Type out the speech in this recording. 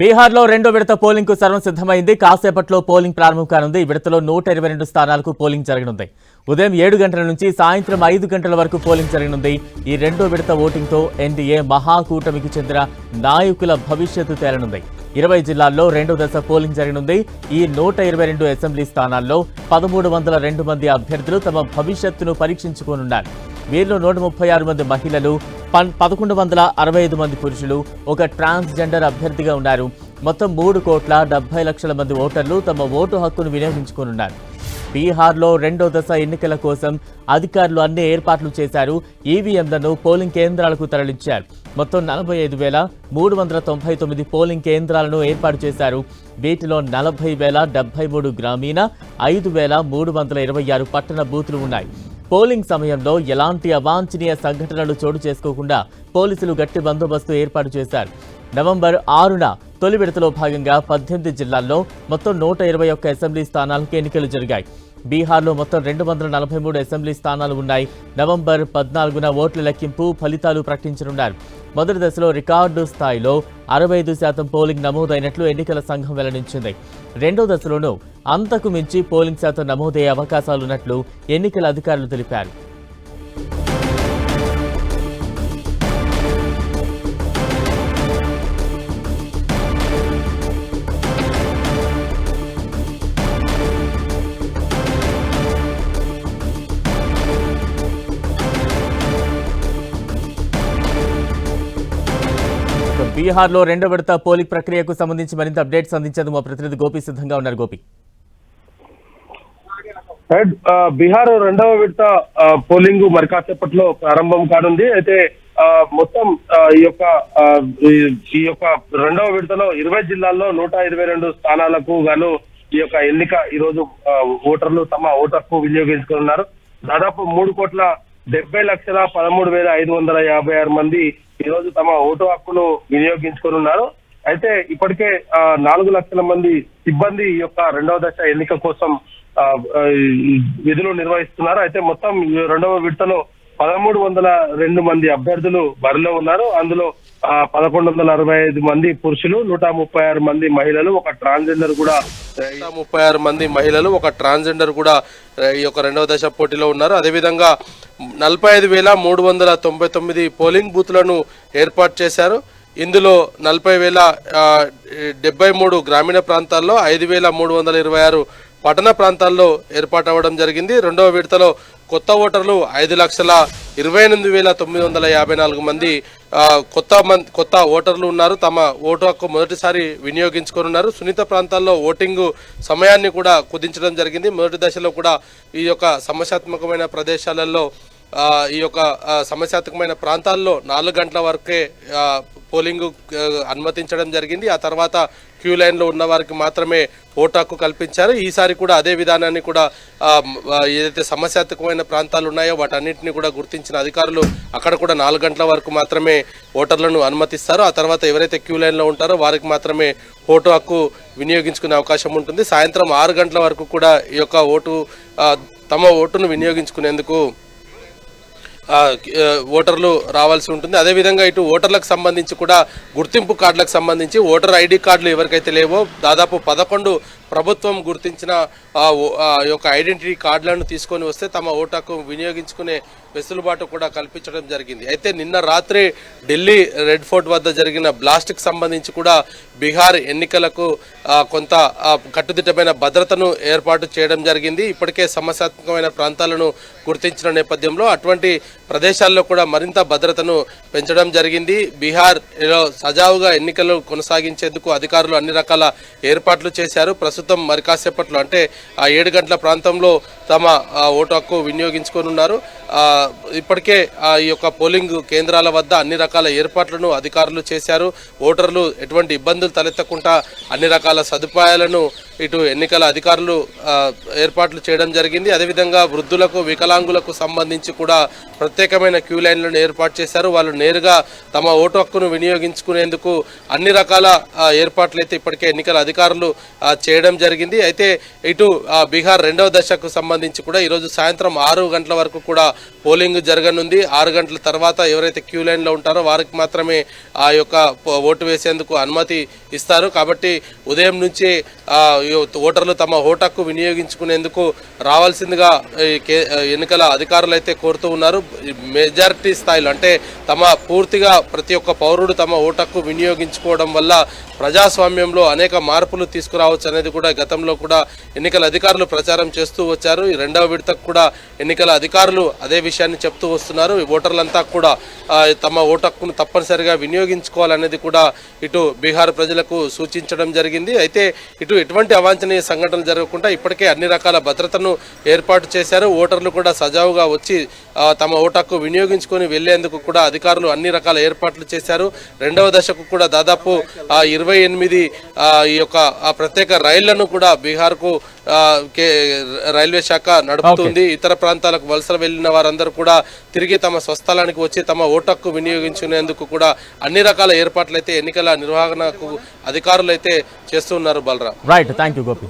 బీహార్లో రెండో విడత పోలింగ్కు సర్వం సిద్ధమైంది. కాసేపట్లో పోలింగ్ ప్రారంభం కానుంది. ఈ విడతలో నూట ఇరవై రెండు స్థానాలకు పోలింగ్ జరగనుంది. ఉదయం ఏడు గంటల నుంచి సాయంత్రం ఐదు గంటల వరకు పోలింగ్ జరగనుంది. ఈ రెండో విడత ఓటింగ్తో ఎన్డీఏ మహాకూటమికి చెందిన నాయకుల భవిష్యత్తు తేలనుంది. ఇరవై జిల్లాల్లో రెండో దశ పోలింగ్ జరగనుంది. ఈ నూట ఇరవై రెండు అసెంబ్లీ స్థానాల్లో పదమూడు వందల రెండు మంది అభ్యర్థులు తమ భవిష్యత్తును పరీక్షించుకోనున్నారు. వీరిలో నూట ముప్పై ఆరు మంది మహిళలు పదకొండు వందల అరవై ఐదు మంది పురుషులు ఒక ట్రాన్స్జెండర్ అభ్యర్థిగా ఉన్నారు. మొత్తం మూడు కోట్ల డెబ్బై లక్షల మంది ఓటర్లు తమ ఓటు హక్కును వినియోగించుకోనున్నారు. బీహార్లో రెండో దశ ఎన్నికల కోసం అధికారులు అన్ని ఏర్పాట్లు చేశారు. ఈవీఎంలను పోలింగ్ కేంద్రాలకు తరలించారు. మొత్తం నలభై ఐదు వేల మూడు వందల తొంభై తొమ్మిది పోలింగ్ కేంద్రాలను ఏర్పాటు చేశారు. వీటిలో నలభై వేల డెబ్బై మూడు గ్రామీణ ఐదు వేల మూడు వందల ఇరవై ఆరు పట్టణ బూతులు ఉన్నాయి. పోలింగ్ సమయంలో ఎలాంటి అవాంఛనీయ సంఘటనలు చోటు చేసుకోకుండా పోలీసులు గట్టి బందోబస్తు ఏర్పాటు చేశారు. నవంబర్ ఆరున తొలి విడతలో భాగంగా పద్దెనిమిది జిల్లాల్లో మొత్తం నూట ఇరవై ఒక్క అసెంబ్లీ స్థానాలకు ఎన్నికలు జరిగాయి. బీహార్లో మొత్తం రెండు వందల నలభై మూడు అసెంబ్లీ స్థానాలు ఉన్నాయి. నవంబర్ పద్నాలుగున ఓట్ల లెక్కింపు ఫలితాలు ప్రకటించనున్నారు. మొదటి దశలో రికార్డు స్థాయిలో అరవై ఐదు శాతం పోలింగ్ నమోదైనట్లు ఎన్నికల సంఘం వెల్లడించింది. రెండో దశలోనూ అంతకు మించి పోలింగ్ శాతం నమోదయ్యే అవకాశాలున్నట్లు ఎన్నికల అధికారులు తెలిపారు. బీహార్లో రెండో విడత పోలింగ్ ప్రక్రియకు సంబంధించి మరింత అప్డేట్స్ అందించేందుకు మా ప్రతినిధి గోపి సిద్ధంగా ఉన్నారు. గోపి. బీహార్ రెండవ విడత పోలింగ్ మరి కాసేపట్లో ప్రారంభం కానుంది. అయితే మొత్తం ఈ యొక్క ఈ- యొక్క రెండవ విడతలో ఇరవై జిల్లాల్లో నూట ఇరవై రెండు స్థానాలకు గాను ఈ యొక్క ఎన్నిక ఈ రోజు ఓటర్లు తమ ఓటు హక్కు వినియోగించుకున్నారు దాదాపు మూడు కోట్ల డెబ్బై లక్షల పదమూడు వేల ఐదు వందల యాభై ఆరు మంది ఈ రోజు తమ ఓటు హక్కును వినియోగించుకున్నారు అయితే ఇప్పటికే ఆ, నాలుగు లక్షల మంది సిబ్బంది యొక్క రెండవ దశ ఎన్నిక కోసం విధులు నిర్వహిస్తున్నారు. అయితే మొత్తం ఈ రెండవ విడతలో పదమూడు వందల రెండు మంది అభ్యర్థులు బరిలో ఉన్నారు. అందులో పదకొండు వందల అరవై ఐదు మంది పురుషులు నూట ముప్పై ఆరు మంది మహిళలు ఒక ట్రాన్స్జెండర్ కూడా నూట ముప్పై ఆరు మంది మహిళలు ఒక ట్రాన్స్జెండర్ కూడా ఈ యొక్క రెండవ దశ పోటీలో ఉన్నారు. అదేవిధంగా నలభై ఐదు వేల మూడు వందల తొంభై తొమ్మిది పోలింగ్ బూత్లను ఏర్పాటు చేశారు. ఇందులో నలభై వేల డెబ్బై మూడు గ్రామీణ ప్రాంతాల్లో ఐదు వేల మూడు వందల ఇరవై ఆరు పట్టణ ప్రాంతాల్లో ఏర్పాటు అవ్వడం జరిగింది. రెండవ విడతలో కొత్త ఓటర్లు ఐదు లక్షల ఇరవై ఎనిమిది వేల తొమ్మిది వందల యాభై నాలుగు మంది కొత్త మంది కొత్త ఓటర్లు ఉన్నారు. తమ ఓటు హక్కు మొదటిసారి వినియోగించుకోనున్నారు సున్నిత ప్రాంతాల్లో ఓటింగ్ సమయాన్ని కూడా కుదించడం జరిగింది. మొదటి దశలో కూడా ఈ యొక్క సమస్యాత్మకమైన ప్రదేశాలలో ఈ యొక్క సమస్యాత్మకమైన ప్రాంతాల్లో నాలుగు గంటల వరకే పోలింగ్ అనుమతించడం జరిగింది. ఆ తర్వాత క్యూ లైన్లో ఉన్న వారికి మాత్రమే ఓటాకు హక్కు కల్పించారు. ఈసారి కూడా అదే విధానాన్ని కూడా ఏదైతే సమస్యాత్మకమైన ప్రాంతాలు ఉన్నాయో వాటన్నిటిని కూడా గుర్తించిన అధికారులు అక్కడ కూడా నాలుగు గంటల వరకు మాత్రమే ఓటర్లను అనుమతిస్తారు. ఆ తర్వాత ఎవరైతే క్యూ లైన్లో ఉంటారో వారికి మాత్రమే ఓటు హక్కు వినియోగించుకునే అవకాశం ఉంటుంది. సాయంత్రం ఆరు గంటల వరకు కూడా ఈ యొక్క ఓటు తమ ఓటును వినియోగించుకునేందుకు ఓటర్లు రావాల్సి ఉంటుంది. అదేవిధంగా ఇటు ఓటర్లకు సంబంధించి కూడా గుర్తింపు కార్డులకు సంబంధించి ఓటర్ ఐడి కార్డులు ఎవరికైతే లేవో దాదాపు పదకొండు ప్రభుత్వం గుర్తించిన ఓ- ఆ యొక్క ఐడెంటిటీ కార్డులను తీసుకొని వస్తే తమ ఓటకు వినియోగించుకునే వెసులుబాటు కూడా కల్పించడం జరిగింది. అయితే నిన్న రాత్రి ఢిల్లీ రెడ్ ఫోర్ట్ వద్ద జరిగిన బ్లాస్ట్కి సంబంధించి కూడా బీహార్ ఎన్నికలకు కొంత కట్టుదిట్టమైన భద్రతను ఏర్పాటు చేయడం జరిగింది. ఇప్పటికే సమస్యాత్మకమైన ప్రాంతాలను గుర్తించిన నేపథ్యంలో అటువంటి ప్రదేశాల్లో కూడా మరింత భద్రతను పెంచడం జరిగింది. బీహార్లో సజావుగా ఎన్నికలు కొనసాగించేందుకు అధికారులు అన్ని రకాల ఏర్పాట్లు చేశారు. ప్రస్తుతం మరి కాసేపట్లో అంటే ఆ ఏడు గంటల ప్రాంతంలో తమ ఓటు హక్కు వినియోగించుకోనున్నారు. ఇప్పటికే ఆ, ఈ యొక్క పోలింగ్ కేంద్రాల వద్ద అన్ని రకాల ఏర్పాట్లను అధికారులు చేశారు. ఓటర్లు ఎటువంటి ఇబ్బందులు తలెత్తకుండా అన్ని రకాల సదుపాయాలను ఇటు ఎన్నికల అధికారులు ఏర్పాట్లు చేయడం జరిగింది. అదేవిధంగా వృద్ధులకు వికలాంగులకు సంబంధించి కూడా ప్రత్యేకమైన క్యూ లైన్లను ఏర్పాటు చేశారు. వాళ్ళు నేరుగా తమ ఓటు హక్కును వినియోగించుకునేందుకు అన్ని రకాల ఏర్పాట్లు అయితే ఇప్పటికే ఎన్నికల అధికారులు చేయడం జరిగింది. అయితే ఇటు ఆ, బీహార్ రెండవ దశకు సంబంధించి కూడా ఈరోజు సాయంత్రం ఆరు గంటల వరకు కూడా పోలింగ్ జరగనుంది. ఆరు గంటల తర్వాత ఎవరైతే క్యూ లైన్లో ఉంటారో వారికి మాత్రమే ఆ యొక్క ఓటు వేసేందుకు అనుమతి ఇస్తారు. కాబట్టి ఉదయం నుంచి ఓటర్లు తమ ఓటక్కు వినియోగించుకునేందుకు రావాల్సిందిగా కే- ఎన్నికల అధికారులు అయితే కోరుతూ ఉన్నారు. మెజారిటీ స్థాయిలో అంటే తమ పూర్తిగా ప్రతి ఒక్క పౌరుడు తమ ఓటక్కు వినియోగించుకోవడం వల్ల ప్రజాస్వామ్యంలో అనేక మార్పులు తీసుకురావచ్చు అనేది కూడా గతంలో కూడా ఎన్నికల అధికారులు ప్రచారం చేస్తూ వచ్చారు. ఈ రెండవ విడతకు కూడా ఎన్నికల అధికారులు అదే విషయాన్ని చెప్తూ వస్తున్నారు. ఈ ఓటర్లంతా కూడా తమ ఓటక్కును తప్పనిసరిగా వినియోగించుకోవాలనేది కూడా ఇటు బీహార్ ప్రజలకు సూచించడం జరిగింది. అయితే ఇటు ఎటువంటి అవాంఛనీయ సంఘటనలు జరగకుండా ఇప్పటికే అన్ని రకాల భద్రతను ఏర్పాటు చేశారు. ఓటర్లు కూడా సజావుగా వచ్చి తమ ఓటక్కు వినియోగించుకొని వెళ్ళేందుకు కూడా అధికారులు అన్ని రకాల ఏర్పాట్లు చేశారు. రెండవ దశకు కూడా దాదాపు ఇరవై ఇరవై ఎనిమిది ఈ యొక్క ప్రత్యేక రైళ్ళను కూడా బీహార్కు రైల్వే శాఖ నడుపుతుంది. ఇతర ప్రాంతాలకు వలసలు వెళ్ళిన వారందరూ కూడా తిరిగి తమ స్వస్థలానికి వచ్చి తమ ఓటక్కు వినియోగించుకునేందుకు కూడా అన్ని రకాల ఏర్పాట్లు అయితే ఎన్నికల నిర్వహణకు అధికారులు అయితే చేస్తున్నారు Balaram. Right thank you Gopi